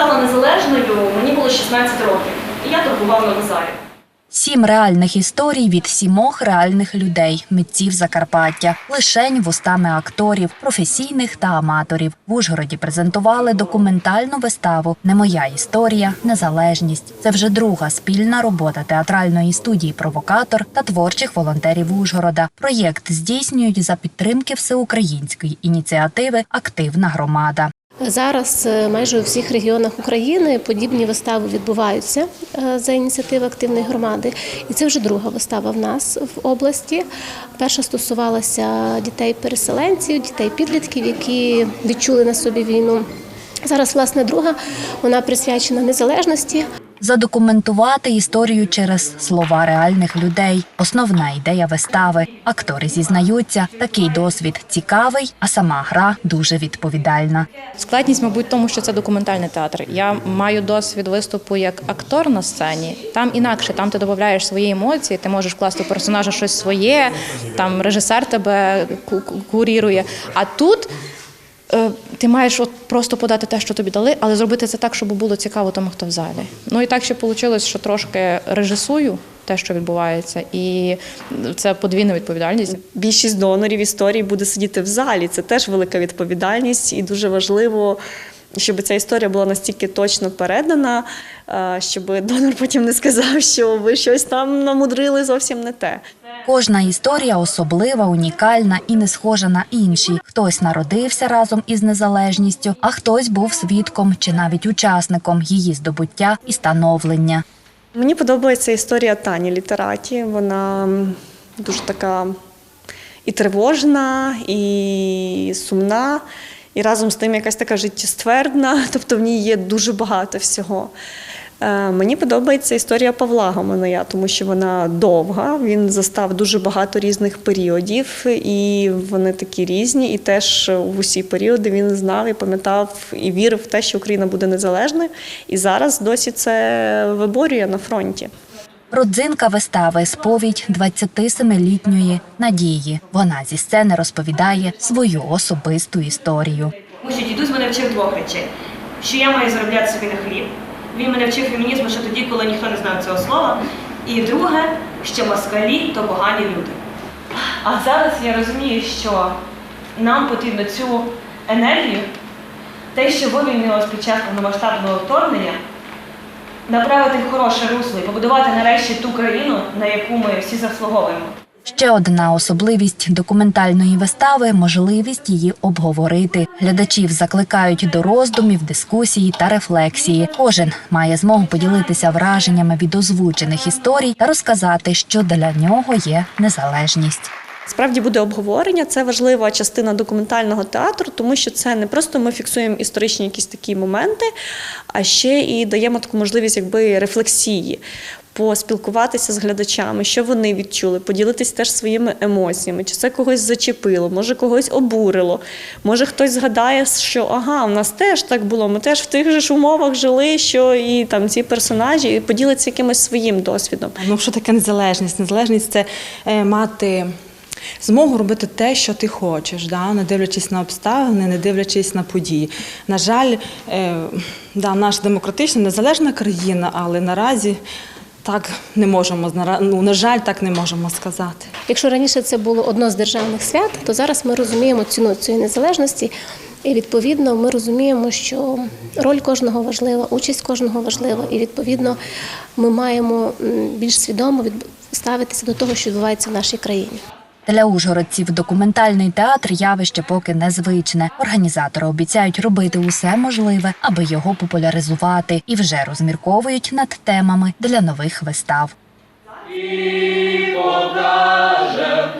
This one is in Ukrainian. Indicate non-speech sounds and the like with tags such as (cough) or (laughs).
стала незалежною, мені було 16 років. І я торгував на базарі. Сім реальних історій від сімох реальних людей, митців Закарпаття, лишень вустами акторів, професійних та аматорів. В Ужгороді презентували документальну виставу Не моя історія, незалежність. Це вже друга спільна робота театральної студії Провокатор та творчих волонтерів Ужгорода. Проєкт здійснюють за підтримки всеукраїнської ініціативи Активна громада. Зараз е, майже у всіх регіонах України подібні вистави відбуваються е, за ініціативи активної громади. І це вже друга вистава в нас в області. Перша стосувалася дітей-переселенців, дітей-підлітків, які відчули на собі війну. Зараз, власне, друга вона присвячена незалежності. Задокументувати історію через слова реальних людей основна ідея вистави. Актори зізнаються, такий досвід цікавий, а сама гра дуже відповідальна. Складність, мабуть, тому, що це документальний театр. Я маю досвід виступу як актор на сцені. Там інакше, там ти додаєш свої емоції, ти можеш вкласти у персонажа щось своє, там режисер тебе ку- ку- курірує. А тут ти маєш от просто подати те, що тобі дали, але зробити це так, щоб було цікаво тому, хто в залі. Ну і так ще вийшло, що трошки режисую те, що відбувається, і це подвійна відповідальність. більшість донорів історії буде сидіти в залі. Це теж велика відповідальність, і дуже важливо, щоб ця історія була настільки точно передана, е, щоб донор потім не сказав, що ви щось там намудрили зовсім не те. Кожна історія особлива, унікальна і не схожа на інші. Хтось народився разом із незалежністю, а хтось був свідком чи навіть учасником її здобуття і становлення. Мені подобається історія Тані Літераті. Вона дуже така і тривожна, і сумна, і разом з тим якась така життєствердна, (laughs) тобто в ній є дуже багато всього. Е, Мені подобається історія Павла Гомоная, тому що вона довга. Він застав дуже багато різних періодів, і вони такі різні. І теж в усі періоди він знав і пам'ятав і вірив в те, що Україна буде незалежною. І зараз досі це виборює на фронті. Родзинка вистави сповідь 27-літньої Надії. Вона зі сцени розповідає свою особисту історію. Тому дідусь мене вчив двох речей: що я маю заробляти собі на хліб. Він мене вчив фемінізму ще тоді, коли ніхто не знав цього слова. І друге, що москалі то погані люди. А зараз я розумію, що нам потрібно цю енергію, те, що вивільнилось під час повномасштабного вторгнення, направити в хороше русло і побудувати нарешті ту країну, на яку ми всі заслуговуємо. Ще одна особливість документальної вистави можливість її обговорити. Глядачів закликають до роздумів, дискусії та рефлексії. Кожен має змогу поділитися враженнями від озвучених історій та розказати, що для нього є незалежність. Справді буде обговорення. Це важлива частина документального театру, тому що це не просто ми фіксуємо історичні якісь такі моменти, а ще і даємо таку можливість якби рефлексії. Поспілкуватися з глядачами, що вони відчули, поділитися теж своїми емоціями, чи це когось зачепило, може когось обурило, може хтось згадає, що ага, у нас теж так було, ми теж в тих же ж умовах жили, що і там ці персонажі, і поділиться якимось своїм досвідом. Ну, що таке незалежність? Незалежність це е, мати змогу робити те, що ти хочеш, да? не дивлячись на обставини, не дивлячись на події. На жаль, е, да, наша демократична, незалежна країна, але наразі так не можемо, ну, на жаль, так не можемо сказати. Якщо раніше це було одно з державних свят, то зараз ми розуміємо ціну цієї незалежності. І відповідно ми розуміємо, що роль кожного важлива, участь кожного важлива, і відповідно ми маємо більш свідомо ставитися до того, що відбувається в нашій країні. Для ужгородців документальний театр явище поки незвичне. Організатори обіцяють робити усе можливе, аби його популяризувати, і вже розмірковують над темами для нових вистав. І подай